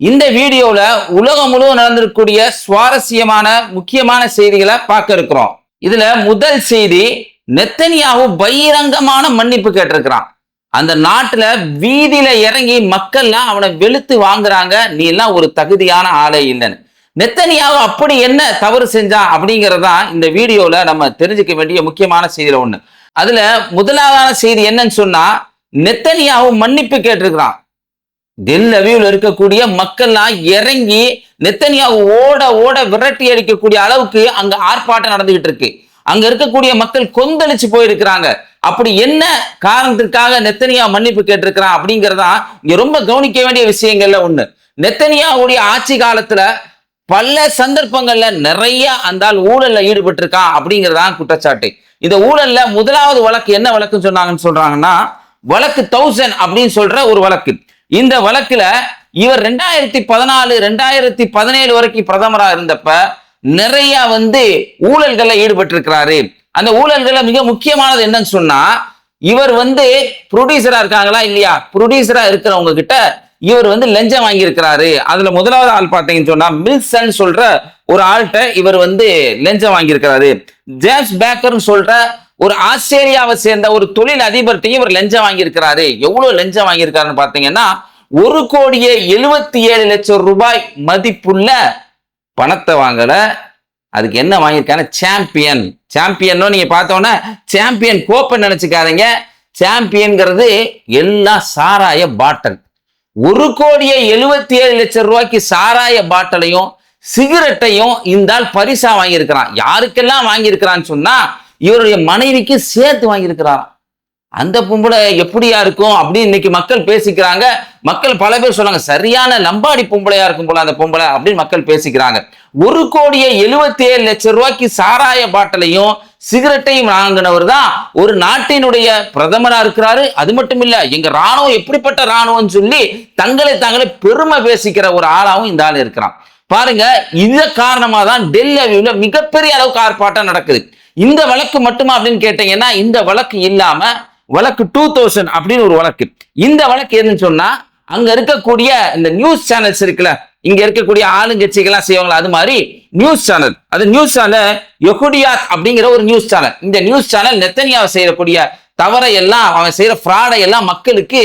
இந்த வீடியோல உலகம் முழுவதும் நடந்திருக்கக்கூடிய சுவாரஸ்யமான முக்கியமான செய்திகளை பார்க்க இருக்கிறோம். இதுல முதல் செய்தி நெத்தனியாவு பகிரங்கமான மன்னிப்பு கேட்டிருக்கிறான். அந்த நாட்டுல வீதியில இறங்கி மக்கள்லாம் அவனை வெளுத்து வாங்குறாங்க நீ எல்லாம் ஒரு தகுதியான ஆளே இல்லைன்னு. நெத்தனியாவு அப்படி என்ன தவறு செஞ்சான் அப்படிங்கறதான் இந்த வீடியோல நம்ம தெரிஞ்சுக்க வேண்டிய முக்கியமான செய்தியில ஒண்ணு. அதுல முதலாவதான செய்தி என்னன்னு சொன்னா நெத்தனியாவு மன்னிப்பு கேட்டிருக்கிறான். டெல் அவியூவில் இருக்கக்கூடிய மக்கள்லாம் இறங்கி நெத்தனியாவு ஓட ஓட விரட்டி அடிக்கக்கூடிய அளவுக்கு அங்க ஆர்ப்பாட்டம் நடந்துகிட்டு இருக்கு. அங்க இருக்கக்கூடிய மக்கள் கொந்தளிச்சு போயிருக்கிறாங்க. அப்படி என்ன காரணத்திற்காக நெத்தனியா மன்னிப்பு கேட்டிருக்கிறான் அப்படிங்கிறதா இங்க ரொம்ப கவனிக்க வேண்டிய விஷயங்கள்ல ஒண்ணு. நெத்தனியாவுடைய ஆட்சி காலத்துல பல சந்தர்ப்பங்கள்ல நிறைய அந்த ஊழல்ல ஈடுபட்டிருக்கான் அப்படிங்கறதான் குற்றச்சாட்டு. இந்த ஊழல்ல முதலாவது வழக்கு என்ன வழக்குன்னு சொன்னாங்கன்னு சொல்றாங்கன்னா வழக்கு தௌசண்ட் அப்படின்னு சொல்ற ஒரு வழக்கு. இந்த வழக்குல இவர் ரெண்டாயிரத்தி பதினாலு ரெண்டாயிரத்தி பதினேழு வரைக்கும் பிரதமராக இருந்தப்ப நிறைய வந்து ஊழல்களில் ஈடுபட்டிருக்கிறாரு. அந்த ஊழல்கள்ல மிக முக்கியமானது என்னன்னு சொன்னா இவர் வந்து ப்ரொடியூசரா இருக்காங்களா இல்லையா? ப்ரொடியூசரா இருக்கிறவங்க கிட்ட இவர் வந்து லஞ்சம் வாங்கியிருக்கிறாரு. அதுல முதலாவது ஆள் பார்த்தீங்கன்னு சொன்னா மில்சன் சொல்ற ஒரு ஆள்கிட்ட இவர் வந்து லஞ்சம் வாங்கியிருக்கிறாரு. ஜேம்ஸ் பேக்கர்னு சொல்ற ஒரு ஆஸ்திரேலியாவை சேர்ந்த ஒரு தொழில் அதிபர்கிட்டையும் இவர் லஞ்சம் வாங்கியிருக்கிறாரு. எவ்வளவு லஞ்சம் வாங்கியிருக்காருன்னு பார்த்தீங்கன்னா ஒரு கோடியே எழுபத்தி ஏழு லட்சம் ரூபாய் மதிப்புள்ள பணத்தை வாங்கல. அதுக்கு என்ன வாங்கியிருக்காங்க சாம்பியன் சாம்பியன் நீங்க பார்த்தோன்னா சாம்பியன் கோப்பை நினைச்சுக்காதீங்க. சாம்பியன்கிறது எல்லாம் சாராய பாட்டல் ஒரு கோடியே எழுபத்தி ஏழு லட்சம் ரூபாய்க்கு சாராய பாட்டலையும் சிகரெட்டையும் இந்த ஆள் பரிசா வாங்கியிருக்கிறான். யாருக்கெல்லாம் வாங்கியிருக்கிறான்னு சொன்னா இவருடைய மனைவிக்கு சேர்த்து வாங்கியிருக்கிறாராம். அந்த பொம்பளை எப்படியா இருக்கும் அப்படின்னு இன்னைக்கு மக்கள் பேசிக்கிறாங்க. மக்கள் பல பேர் சொல்றாங்க சரியான லம்பாடி பொம்பளையா இருக்கும் போல அந்த பொம்பளை அப்படின்னு மக்கள் பேசிக்கிறாங்க. ஒரு கோடியே எழுபத்தி ஏழு லட்சம் ரூபாய்க்கு சாராய பாட்டிலையும் சிகரெட்டையும் வாங்கினவர் தான் ஒரு நாட்டினுடைய பிரதமரா இருக்கிறாரு. அது மட்டும் இல்ல எங்க ராணுவம் எப்படிப்பட்ட ராணுவம் சொல்லி தங்களை தாங்களே பெருமை பேசிக்கிற ஒரு ஆளாவும் இந்த ஆள் இருக்கிறான். பாருங்க இந்த காரணமா தான் டெல்லி அவியூல மிகப்பெரிய அளவுக்கு ஆர்ப்பாட்டம் நடக்குது. இந்த வழக்கு மட்டுமா அப்படின்னு கேட்டீங்கன்னா இந்த வழக்கு இல்லாம வழக்கு டூ தௌசண்ட் அப்படின்னு ஒரு வழக்கு. இந்த வழக்கு எதுன்னு சொன்னா அங்க இருக்கக்கூடிய இந்த நியூஸ் சேனல்ஸ் இருக்குல்ல இங்க இருக்கக்கூடிய ஆளுங்கட்சிகள்லாம் செய்வாங்களா அது மாதிரி நியூஸ் சேனல் அது நியூஸ் சேனல் யொகுடியாத் அப்படிங்கிற ஒரு நியூஸ் சேனல் இந்த நியூஸ் சேனல் நெத்தனியாவை செய்யக்கூடிய தவறை எல்லாம் அவன் செய்யற ஃப்ராடை எல்லாம் மக்களுக்கு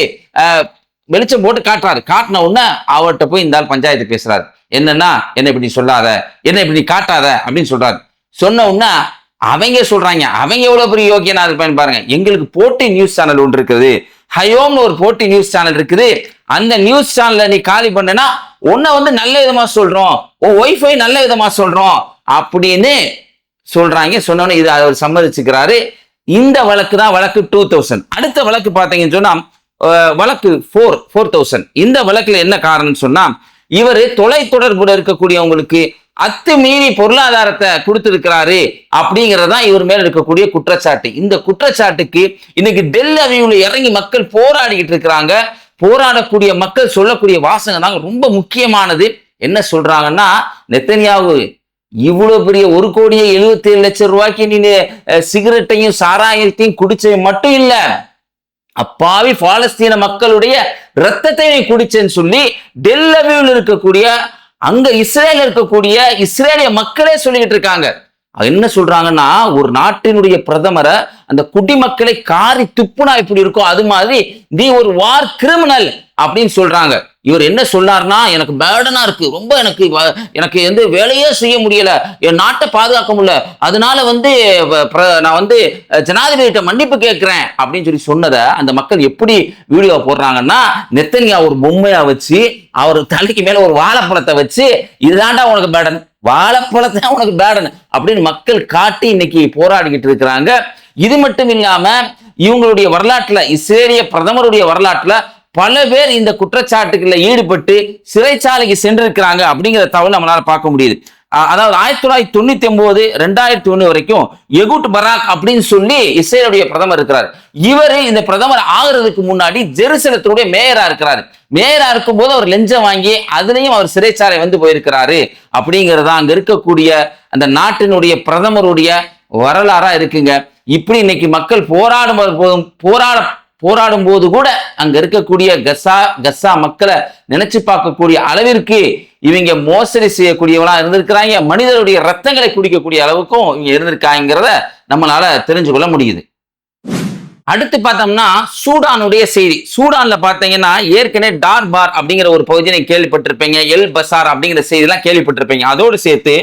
வெளிச்சம் போட்டு காட்டுறாரு. காட்டின உடனே அவர்கிட்ட போய் இந்த ஆள் பஞ்சாயத்து பேசுறாரு. என்னன்னா என்ன இப்படி சொல்லாத என்ன இப்படி காட்டாத அப்படின்னு சொல்றாரு. சொன்ன உடனே அவங்க சொல்றாங்க அவங்க எவ்வளவு பெரிய யோக்கியனா இருப்பான்னு பாருங்க. எங்களுக்கு போட்டி நியூஸ் சேனல் ஒன்று இருக்குது. ஹயோம்னு ஒரு போட்டி நியூஸ் சேனல் இருக்குது. அந்த நியூஸ் சேனல்ல நீ காலி பண்ணனா உன்னை வந்து நல்ல விதமா சொல்றோம். உன் ஒய்ஃபை நல்ல விதமா சொல்றோம். அப்படின்னு சொல்றாங்க. சொன்னோன்னே இது அவர் சம்மதிச்சுக்கிறாரு. இந்த வழக்கு தான் வழக்கு டூ தௌசண்ட் அடுத்த வழக்கு பார்த்தீங்கன்னு சொன்னா வழக்கு ஃபோர் ஃபோர் தௌசண்ட் இந்த வழக்குல என்ன காரணம்னு சொன்னா இவர் தொலை தொடர்புல இருக்கக்கூடியவங்களுக்கு அத்துமீறி பொருளாதாரத்தை கொடுத்திருக்கிறாரு அப்படிங்கறதுதான் இவர் மேல இருக்கக்கூடிய குற்றச்சாட்டு. இந்த குற்றச்சாட்டுக்கு இன்னைக்கு டெல்லி அவியூல இறங்கி மக்கள் போராடிக்கிட்டு இருக்கிறாங்க. போராடக்கூடிய மக்கள் சொல்லக்கூடிய வாசகம் தாங்க ரொம்ப முக்கியமானது. என்ன சொல்றாங்கன்னா நெத்தனியாவு இவ்வளவு பெரிய ஒரு கோடியே எழுபத்தி ஏழு லட்சம் ரூபாய்க்கு நீ சிகரெட்டையும் சாராயத்தையும் குடிச்சது மட்டும் இல்லை. அப்பாவி பாலஸ்தீன மக்களுடைய ரத்தத்தை நீ குடிச்சேன்னு சொல்லி டெல்லவியூல இருக்கக்கூடிய அங்க இஸ்ரேல் இருக்கக்கூடிய இஸ்ரேலிய மக்களே சொல்லிக்கிட்டு இருக்காங்க. என்ன சொல்றாங்கன்னா ஒரு நாட்டினுடைய பிரதமரை அந்த குடிமக்களை காரி துப்புனா எப்படி இருக்கோ அது மாதிரி நீ ஒரு வார் கிரிமினல் அப்படின்னு சொல்றாங்க. இவர் என்ன சொன்னார்னா எனக்கு பேர்டனா இருக்கு ரொம்ப எனக்கு எனக்கு வந்து வேலையே செய்ய முடியல என் நாட்டை பாதுகாக்க முடியல அதனால வந்து பிர- நான் வந்து ஜனாதிபதியிட்ட மன்னிப்பு கேட்கிறேன் அப்படின்னு சொல்லி சொன்னதை அந்த மக்கள் எப்படி வீடியோ போடுறாங்கன்னா நெத்தனியா ஒரு பொம்மையா வச்சு அவர் தலைக்கு மேல ஒரு வாழைப்பழத்தை வச்சு இதுதான்டா உனக்கு பேடன் வாழைப்பழத்தை உனக்கு பேடன் அப்படின்னு மக்கள் காட்டி இன்னைக்கு போராடிக்கிட்டு இருக்கிறாங்க. இது மட்டும் இல்லாம இவங்களுடைய வரலாற்றுல இஸ்ரேலிய பிரதமருடைய வரலாற்றுல பல பேர் இந்த குற்றச்சாட்டுகளில் ஈடுபட்டு சிறைச்சாலைக்கு சென்றிருக்கிறாங்க அப்படிங்கிற தகவல் நம்மளால பார்க்க முடியுது. அதாவது ஆயிரத்தி தொள்ளாயிரத்தி தொண்ணூத்தி ஒன்பது ரெண்டாயிரத்தி ஒண்ணு வரைக்கும் எகுட் பராக் அப்படின்னு சொல்லி இஸ்ரேலுடைய பிரதமர் இருக்கிறார். இவர் இந்த பிரதமர் ஆகுறதுக்கு முன்னாடி ஜெருசலத்துடைய மேயரா இருக்கிறாரு. மேயரா இருக்கும்போது அவர் லெஞ்சம் வாங்கி அதுலயும் அவர் சிறைச்சாலை வந்து போயிருக்கிறாரு. அப்படிங்கிறதா அங்க இருக்கக்கூடிய அந்த நாட்டினுடைய பிரதமருடைய வரலாறா இருக்குங்க. இப்படி இன்னைக்கு மக்கள் போராடும் போதும் போராட போராடும் போது கூட அங்க இருக்கக்கூடிய கசா கசா மக்களை நினைச்சு பார்க்கக்கூடிய அளவிற்கு இவங்க மோசடி செய்யக்கூடியவனா இருந்திருக்கிறாங்க. மனிதருடைய ரத்தங்களை குடிக்கக்கூடிய அளவுக்கும் இவங்க இருந்திருக்காங்கிறத நம்மளால தெரிஞ்சு கொள்ள முடியுது. அடுத்து பார்த்தோம்னா சூடானுடைய செய்தி. சூடான்ல பார்த்தீங்கன்னா ஏற்கனவே டார் பார் அப்படிங்கிற ஒரு பகுதியை நீங்க கேள்விப்பட்டிருப்பீங்க. எல் பசார் அப்படிங்கிற செய்திலாம் கேள்விப்பட்டிருப்பீங்க. அதோடு சேர்த்து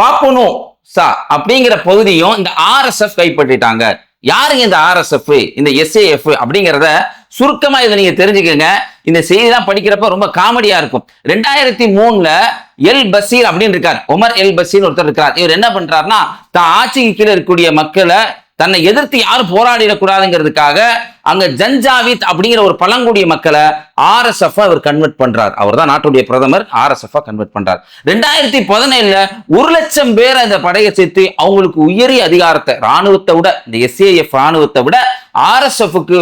பாப்பனோ சா அப்படிங்கிற பகுதியும் இந்த ஆர்எஸ்எஃப் கைப்பற்றிட்டாங்க. யாருங்க இந்த ஆர்எஸ்எஃப் இந்த எஸ்ஏஎஃப் அப்படிங்கிறத சுருக்கமா இதை நீங்க தெரிஞ்சுக்கோங்க. இந்த செய்திலாம் படிக்கிறப்ப ரொம்ப காமெடியா இருக்கும். ரெண்டாயிரத்தி மூணுல எல் பசீர் அப்படின்னு இருக்கார். உமர் எல் பசீர் ஒருத்தர் இருக்கார் இவர் என்ன பண்றாருன்னா தான் ஆட்சிக்கு கீழே இருக்கக்கூடிய மக்களை தன்னை எதிர்த்து யாரும் போராடிடக்கூடாதுங்கிறதுக்காக அங்க ஜன்ஜாவித் அப்படிங்கிற ஒரு பழங்குடிய மக்களை ஆர்எஸ்எஃப் அவர் கன்வெர்ட் பண்றார். அவர் தான் நாட்டுடைய பிரதமர் ஆர்எஸ்எஃப் கன்வெர்ட் பண்றார். ரெண்டாயிரத்தி பதினேழுல ஒரு லட்சம் பேர் அந்த படையை சேர்த்து அவங்களுக்கு உயரிய அதிகாரத்தை ராணுவத்தை விட இந்த எஸ்ஏஎஃப் ராணுவத்தை விட ஆர்எஸ்எஃப்க்கு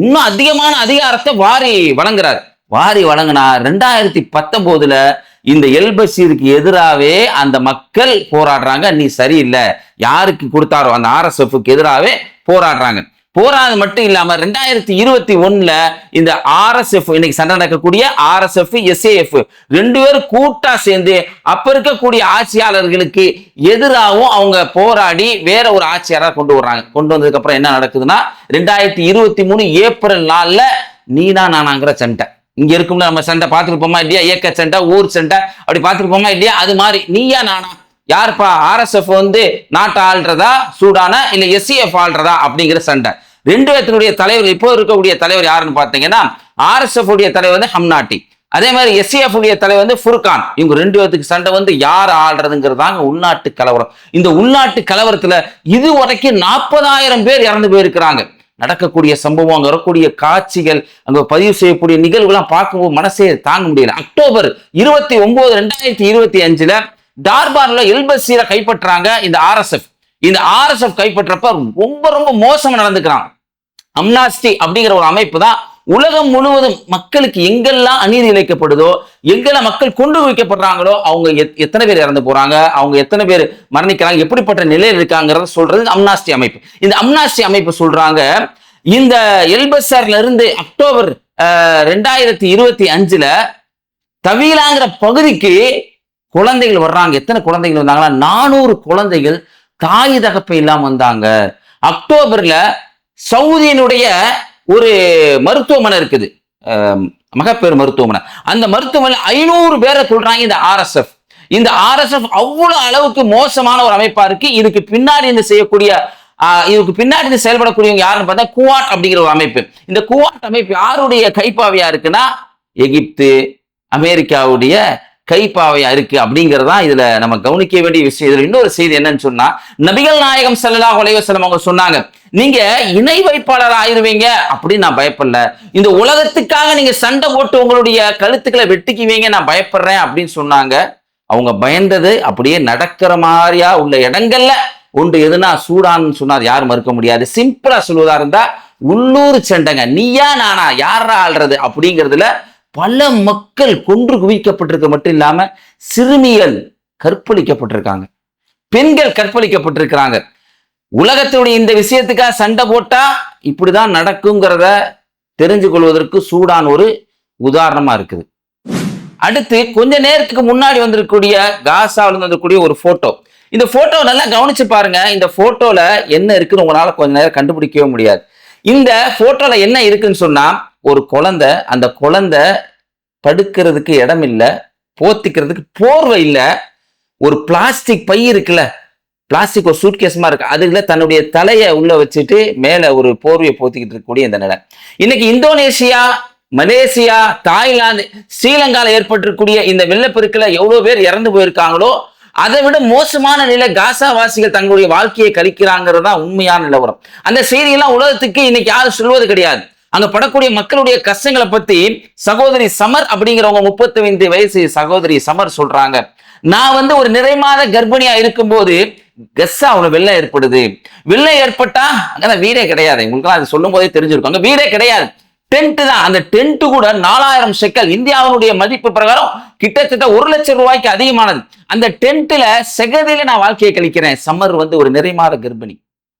இன்னும் அதிகமான அதிகாரத்தை வாரி வழங்குறாரு. வாரி வழங்கினா ரெண்டாயிரத்தி பத்தொன்பதுல இந்த எல்பசீருக்கு எதிராகவே அந்த மக்கள் போராடுறாங்க. நீ சரியில்லை. யாருக்கு கொடுத்தாரோ அந்த ஆர்எஸ்எஃப்க்கு எதிராகவே போராடுறாங்க. போராது மட்டும் இல்லாம ரெண்டாயிரத்தி இருபத்தி ஒண்ணுல இந்த ஆர்எஸ்எஃப் இன்னைக்கு சண்டை நடக்கக்கூடிய ஆர்எஸ்எஃப் எஸ்ஏஎஃப் ரெண்டு பேரும் கூட்டா சேர்ந்து அப்ப இருக்கக்கூடிய ஆட்சியாளர்களுக்கு எதிராகவும் அவங்க போராடி வேற ஒரு ஆட்சியாளர் கொண்டு வர்றாங்க. கொண்டு வந்ததுக்கு அப்புறம் என்ன நடக்குதுன்னா ரெண்டாயிரத்தி இருபத்தி மூணு ஏப்ரல் நாள்ல நீனா நானாங்கிற சண்டை. இங்க இருக்கும்ல நம்ம சண்டை பார்த்துருப்போமா இல்லையா? இயக்க சண்டை ஊர் சண்டை அப்படி பார்த்துருப்போமா இல்லையா? அது மாதிரி. நீயா நானா? யாருப்பா? ஆர்எஸ்எஃப் வந்து நாட்டை ஆள்றதா சூடானா இல்ல எஸ்சிஎஃப் ஆள்றதா அப்படிங்கிற சண்டை. ரெண்டு பேர்த்தினுடைய தலைவர் இப்போ இருக்கக்கூடிய தலைவர் யாருன்னு பார்த்தீங்கன்னா ஆர்எஸ்எஃப் உடைய தலைவர் வந்து ஹம்நாட்டி அதே மாதிரி எஸ்சிஎஃப் உடைய தலைவர் வந்து ஃபுர்கான். இவங்க ரெண்டு பேர்த்துக்கு சண்டை வந்து யார் ஆள்றதுங்கிறதாங்க உள்நாட்டு கலவரம். இந்த உள்நாட்டு கலவரத்துல இது வரைக்கும் நாற்பதாயிரம் பேர் இறந்து போயிருக்கிறாங்க. நடக்கக்கூடிய சம்பவம் அங்க வரக்கூடிய காட்சிகள் அங்க பதிவு செய்யக்கூடிய நிகழ்வுலாம் பார்க்கும்போது மனசே தாங்க முடியல. அக்டோபர் இருபத்தி ஒன்பது ரெண்டாயிரத்தி இருபத்தி அஞ்சுல டார்பார்ல எல்பசீரை கைப்பற்றாங்க இந்த ஆர்எஸ்எஃப் இந்த ஆர்எஸ்எஃப் கைப்பற்றப்ப ரொம்ப ரொம்ப மோசமா நடந்துக்கிறாங்க அம்னாஸ்டி அப்படிங்கிற ஒரு அமைப்பு தான் உலகம் முழுவதும் மக்களுக்கு எங்கெல்லாம் அநீதி இழைக்கப்படுதோ எங்கெல்லாம் மக்கள் கொண்டு வைக்கப்படுறாங்களோ அவங்க எத்- எத்தனை பேர் இறந்து போறாங்க அவங்க எத்தனை பேர் மரணிக்கிறாங்க எப்படிப்பட்ட நிலையில் இருக்காங்கிறத சொல்றது அம்னாஸ்டி அமைப்பு. இந்த அம்னாஸ்டி அமைப்பு சொல்றாங்க இந்த எல்பஸார்ல இருந்து அக்டோபர் அஹ், ரெண்டாயிரத்தி இருபத்தி அஞ்சுல தவிலாங்கிற பகுதிக்கு குழந்தைகள் வர்றாங்க. எத்தனை குழந்தைகள் வந்தாங்கன்னா நானூறு குழந்தைகள் தாய் தகப்பை இல்லாம வந்தாங்க. அக்டோபர்ல சவுதியினுடைய ஒரு மருத்துவமனை இருக்குது. மகப்பேறு மருத்துவமனை. அந்த மருத்துவமனை ஐநூறு பேரை சொல்றாங்க இந்த ஆர்எஸ்எஃப் இந்த ஆர்எஸ்எஃப் அவ்வளவு அளவுக்கு மோசமான ஒரு அமைப்பா இருக்கு. இதுக்கு பின்னாடி இருந்து செய்யக்கூடிய ஆஹ், இதுக்கு பின்னாடி இந்த செயல்படக்கூடியவங்க யாருன்னு பார்த்தா குவாட் அப்படிங்கிற ஒரு அமைப்பு. இந்த குவாட் அமைப்பு யாருடைய கைப்பாவையா இருக்குன்னா எகிப்து அமெரிக்காவுடைய கைப்பாவையா இருக்கு அப்படிங்கறதா இதுல நம்ம கவனிக்க வேண்டிய விஷயம். இதுல இன்னொரு செய்தி என்னன்னு சொன்னா நபிகள் நாயகம் செல்லலா உலகம் அவங்க சொன்னாங்க நீங்க இணை வைப்பாளர் ஆயிருவீங்க அப்படின்னு நான் பயப்படல. இந்த உலகத்துக்காக நீங்க சண்டை போட்டு உங்களுடைய கழுத்துக்களை வெட்டிக்குவீங்க நான் பயப்படுறேன் அப்படின்னு சொன்னாங்க. அவங்க பயந்தது அப்படியே நடக்கிற மாதிரியா உள்ள இடங்கள்ல ஒன்று எதுனா சூடான்னு சொன்னார் யாரும் மறுக்க முடியாது. சிம்பிளா சொல்வதா இருந்தா உள்ளூர் சண்டைங்க நீயா நானா யாரா ஆள்றது? அப்படிங்கிறதுல பல மக்கள் கொன்று குவிக்கப்பட்டிருக்க மட்டும் இல்லாம சிறுமிகள் கற்பழிக்கப்பட்டிருக்காங்க. பெண்கள் கற்பழிக்கப்பட்டிருக்கிறாங்க. உலகத்தினுடைய இந்த விஷயத்துக்காக சண்டை போட்டா இப்படிதான் நடக்குங்கிறத தெரிஞ்சு கொள்வதற்கு சூடான் ஒரு உதாரணமா இருக்குது. அடுத்து கொஞ்ச நேரத்துக்கு முன்னாடி வந்திருக்கக்கூடிய காசாவில் வந்திருக்கக்கூடிய ஒரு போட்டோ இந்த போட்டோ நல்லா கவனிச்சு பாருங்க. இந்த போட்டோல என்ன இருக்குன்னு உங்களால கொஞ்ச நேரம் கண்டுபிடிக்கவே முடியாது. இந்த போட்டோல என்ன இருக்குன்னு சொன்னா ஒரு குழந்தை அந்த குழந்தை படுக்கிறதுக்கு இடம் இல்லை போத்திக்கிறதுக்கு போர்வை இல்லை. ஒரு பிளாஸ்டிக் பை இருக்குல்ல பிளாஸ்டிக் ஒரு சூட்கேஸ்மா இருக்கு. அதுல தன்னுடைய தலையை உள்ள வச்சுட்டு மேல ஒரு போர்வையை போத்திக்கிட்டு இருக்கக்கூடிய இந்த நிலை. இன்னைக்கு இந்தோனேஷியா மலேசியா தாய்லாந்து ஸ்ரீலங்கால ஏற்பட்டிருக்கக்கூடிய இந்த வெள்ளப்பெருக்கில் எவ்வளவு பேர் இறந்து போயிருக்காங்களோ அதை விட மோசமான நிலை காசா வாசிகள் தங்களுடைய வாழ்க்கையை கழிக்கிறாங்கிறது தான் உண்மையான நிலவரம். அந்த செய்தியெல்லாம் உலகத்துக்கு இன்னைக்கு யாரும் சொல்வது கிடையாது. அங்க படக்கூடிய மக்களுடைய கஷ்டங்களை பத்தி சகோதரி சமர் அப்படிங்கிறவங்க முப்பத்தி ஐந்து வயசு சகோதரி சமர் சொல்றாங்க. நான் வந்து ஒரு நிறைமாத கர்ப்பிணியா இருக்கும்போது கெஸ்ஸா அவ்வளவு வெள்ளம் ஏற்படுது. வெள்ளம் ஏற்பட்டா அங்கதான் வீடே கிடையாது. உங்களுக்கு அது சொல்லும் போதே தெரிஞ்சிருக்கும். அங்க வீடே கிடையாது. டென்ட் தான். அந்த டென்ட் கூட நாலாயிரம் செக்கல் இந்தியாவினுடைய மதிப்பு பிரகாரம் கிட்டத்தட்ட ஒரு லட்சம் ரூபாய்க்கு அதிகமானது. அந்த டென்ட்ல செகதியில நான் வாழ்க்கையை கழிக்கிறேன். சம்மர் வந்து ஒரு நிறைமாத கர்ப்பிணி.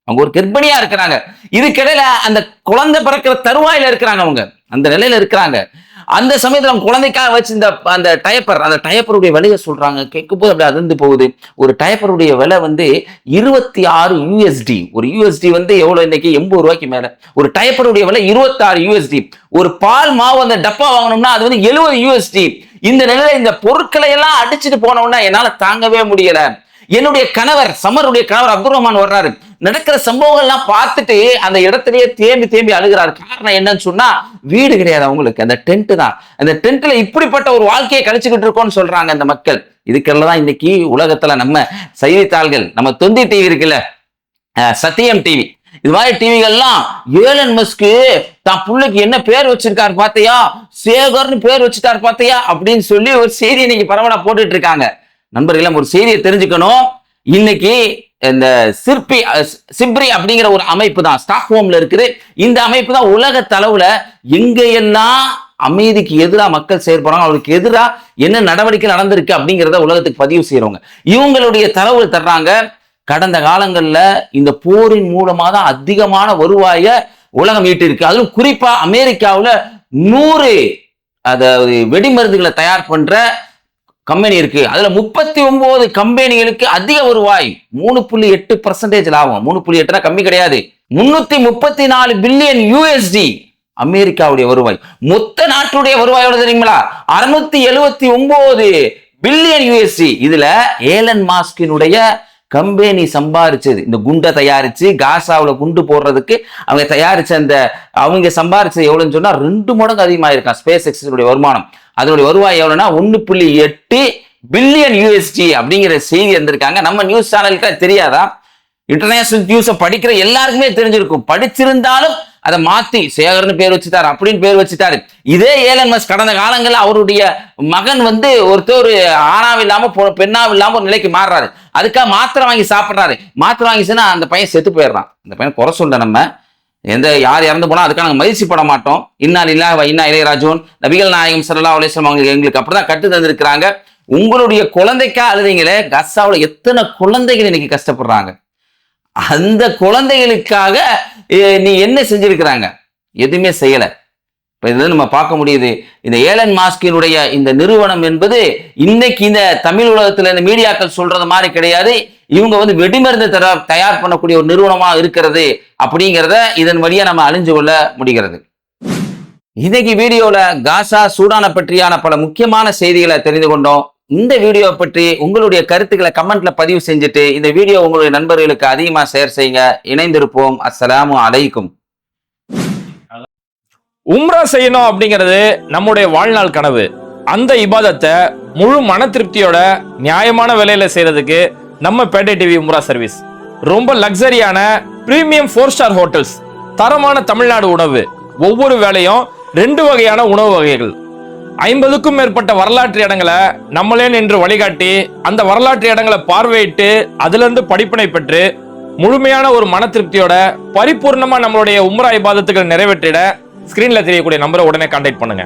அவங்க ஒரு கர்ப்பிணியா இருக்கிறாங்க. இதுக்கிடையில அந்த குழந்தை பிறக்கிற தருவாயில இருக்கிறாங்க அவங்க. அந்த நிலையில இருக்கிறாங்க. அந்த சமயத்துல அவங்க குழந்தைக்காக வச்சு இந்த அந்த டயப்பர் அந்த டயப்பருடைய விலையை சொல்றாங்க. கேட்கும் போது அப்படி அதிர்ந்து போகுது. ஒரு டயப்பருடைய விலை வந்து இருபத்தி ஆறு யூஎஸ்டி ஒரு யூஎஸ்டி வந்து எவ்வளவு இன்னைக்கு? எண்பது ரூபாய்க்கு மேல. ஒரு டயப்பருடைய விலை இருபத்தி ஆறு யூஎஸ்டி ஒரு பால் மாவு அந்த டப்பா வாங்கணும்னா அது வந்து எழுபது யூஎஸ்டி இந்த நிலையில இந்த பொருட்களை எல்லாம் அடிச்சுட்டு போனோம்னா என்னால தாங்கவே முடியல. என்னுடைய கணவர் சமருடைய கணவர் அப்துல் ரஹ்மான் வர்றாரு. நடக்கிற சம்பவங்கள்லாம் பார்த்துட்டு அந்த இடத்துலயே தேம்பி தேம்பி அழுகிறார். காரணம் என்னன்னு சொன்னா வீடு கிடையாது அவங்களுக்கு. அந்த டென்ட் தான். அந்த டென்ட்ல இப்படிப்பட்ட ஒரு வாழ்க்கையை கழிச்சுக்கிட்டு இருக்கோம்னு சொல்றாங்க அந்த மக்கள். இதுக்கெல்லாம் தான் இன்னைக்கு உலகத்துல நம்ம செய்தித்தாள்கள் நம்ம தொந்தி டிவி இருக்குல்ல சத்தியம் டிவி இது மாதிரி டிவிகள்லாம் ஏலன் மஸ்க்கு தான் பிள்ளைக்கு என்ன பேர் வச்சிருக்காரு பார்த்தியா? சேகர்னு பேர் வச்சுட்டாரு பார்த்தியா? அப்படின்னு சொல்லி ஒரு செய்தி இன்னைக்கு பரவலா போட்டுட்டு இருக்காங்க. நண்பர்களும் ஒரு செய்தியை தெரிஞ்சுக்கணும். இன்னைக்கு இந்த சிற்பி சிப்ரி அப்படிங்கிற ஒரு அமைப்பு தான். ஸ்டாக்ஹோம்ல இருக்குது. இந்த அமைப்பு தான் உலக தளவுல எங்கெல்லாம் அமைதிக்கு எதிராக மக்கள் செயல்படுறாங்க அவருக்கு எதிராக என்ன நடவடிக்கை நடந்திருக்கு அப்படிங்கிறத உலகத்துக்கு பதிவு செய்யறவங்க இவங்களுடைய தரவு தர்றாங்க. கடந்த காலங்கள்ல இந்த போரின் மூலமா தான் அதிகமான வருவாய உலகம் ஈட்டிருக்கு. அதுவும் குறிப்பா அமெரிக்காவில் நூறு அதாவது வெடிமருந்துகளை தயார் பண்ற கம்பெனி இருக்கு. அதுல முப்பத்தி ஒன்பது கம்பெனிகளுக்கு அதிக வருவாய். மூணு புள்ளி எட்டு பர்சன்டேஜ் லாபம். மூணு புள்ளி எட்டுனா கம்மி கிடையாது. முன்னூத்தி முப்பத்தி நாலு பில்லியன் யூஎஸ்டி அமெரிக்காவுடைய வருவாய். மொத்த நாட்டுடைய வருவாயோட தெரியுங்களா? அறுநூத்தி எழுபத்தி ஒன்பது பில்லியன் யூஎஸ்டி இதுல ஏலன் மாஸ்கினுடைய கம்பெனி சம்பாரிச்சது. இந்த குண்டை தயாரிச்சு காசாவில் குண்டு போடுறதுக்கு அவங்க தயாரிச்ச அந்த அவங்க சம்பாரிச்சது எவ்வளோன்னு சொன்னால் ரெண்டு மடங்கு அதிகமாயிருக்கான் ஸ்பேஸ் எக்ஸினுடைய வருமானம். அதனுடைய வருவாய் எவ்வளோன்னா ஒன்று புள்ளி எட்டு பில்லியன் யூஎஸ்டி அப்படிங்கிற செய்தி வந்திருக்காங்க. நம்ம நியூஸ் சேனலுக்கு அது தெரியாதா? இன்டர்நேஷனல் நியூஸை படிக்கிற எல்லாருக்குமே தெரிஞ்சிருக்கும். படிச்சிருந்தாலும் அதை மாத்தி சேகர்னு பேர் வச்சுட்டாரு அப்படின்னு பேர் வச்சுட்டாரு. இதே ஏலன் மஸ் கடந்த காலங்களில் அவருடைய மகன் வந்து ஒருத்தர் ஆணாவும் இல்லாம பெண்ணாவும் இல்லாம ஒரு நிலைக்கு மாறுறாரு. அதுக்காக மாத்திரை வாங்கி சாப்பிட்றாரு. மாத்திரை வாங்கிச்சுன்னா அந்த பையன் செத்து போயிடுறான். அந்த பையன் குறை சொல்ல நம்ம. எந்த யார் இறந்து போனால் அதுக்காக நாங்கள் மகிழ்ச்சி பட மாட்டோம். இன்னால் இல்லா இன்னா இளையராஜோன் நபிகள் நாயகம் சல்லா அலிஸ்லாம் அவங்க எங்களுக்கு அப்படிதான் கட்டு தந்திருக்கிறாங்க. உங்களுடைய குழந்தைக்கா அழுதீங்களே கசாவில் எத்தனை குழந்தைகள் இன்னைக்கு கஷ்டப்படுறாங்க? அந்த குழந்தைகளுக்காக நீ என்ன செஞ்சிருக்கிறாங்க? எதுவுமே செய்யலை. இப்ப நம்ம பார்க்க முடியுது. இந்த ஏலன் மாஸ்கினுடைய இந்த நிறுவனம் என்பது இன்னைக்கு இந்த தமிழ் உலகத்துல இந்த மீடியாக்கள் சொல்றது மாதிரி கிடையாது. இவங்க வந்து வெடிமருந்து தர தயார் பண்ணக்கூடிய ஒரு நிறுவனமா இருக்கிறது அப்படிங்கிறத இதன் வழியா நம்ம அழிஞ்சு கொள்ள முடிகிறது. இன்னைக்கு வீடியோல காசா சூடான பற்றியான பல முக்கியமான செய்திகளை தெரிந்து கொண்டோம். இந்த வீடியோ பற்றி உங்களுடைய கருத்துக்களை கமெண்ட்ல பதிவு செஞ்சுட்டு இந்த வீடியோ உங்களுடைய நண்பர்களுக்கு அதிகமா ஷேர் செய்யுங்க. இணைந்திருப்போம். அஸ்லாம் அலைக்கும். உம்ரா செய்யணும் அப்படிங்கிறது நம்முடைய வாழ்நாள் கனவு. அந்த இபாதத்தை முழு மன திருப்தியோட நியாயமான விலையில செய்யறதுக்கு நம்ம பேட்டை டிவி உம்ரா சர்வீஸ். ரொம்ப லக்ஸரியான பிரீமியம் ஃபோர் ஸ்டார் ஹோட்டல்ஸ் தரமான தமிழ்நாடு உணவு. ஒவ்வொரு வேலையும் ரெண்டு வகையான உணவு வகைகள். ஐம்பதுக்கும் மேற்பட்ட வரலாற்று இடங்களை நம்மளே நின்று வழிகாட்டி அந்த வரலாற்று இடங்களை பார்வையிட்டு அதுலேருந்து படிப்பினை பெற்று முழுமையான ஒரு மன திருப்தியோட பரிபூர்ணமா நம்மளுடைய உம்ரா இபாதத்துக்களை நிறைவேற்றிட ஸ்கிரீன்ல தெரியக்கூடிய நம்பரை உடனே கான்டாக்ட் பண்ணுங்க.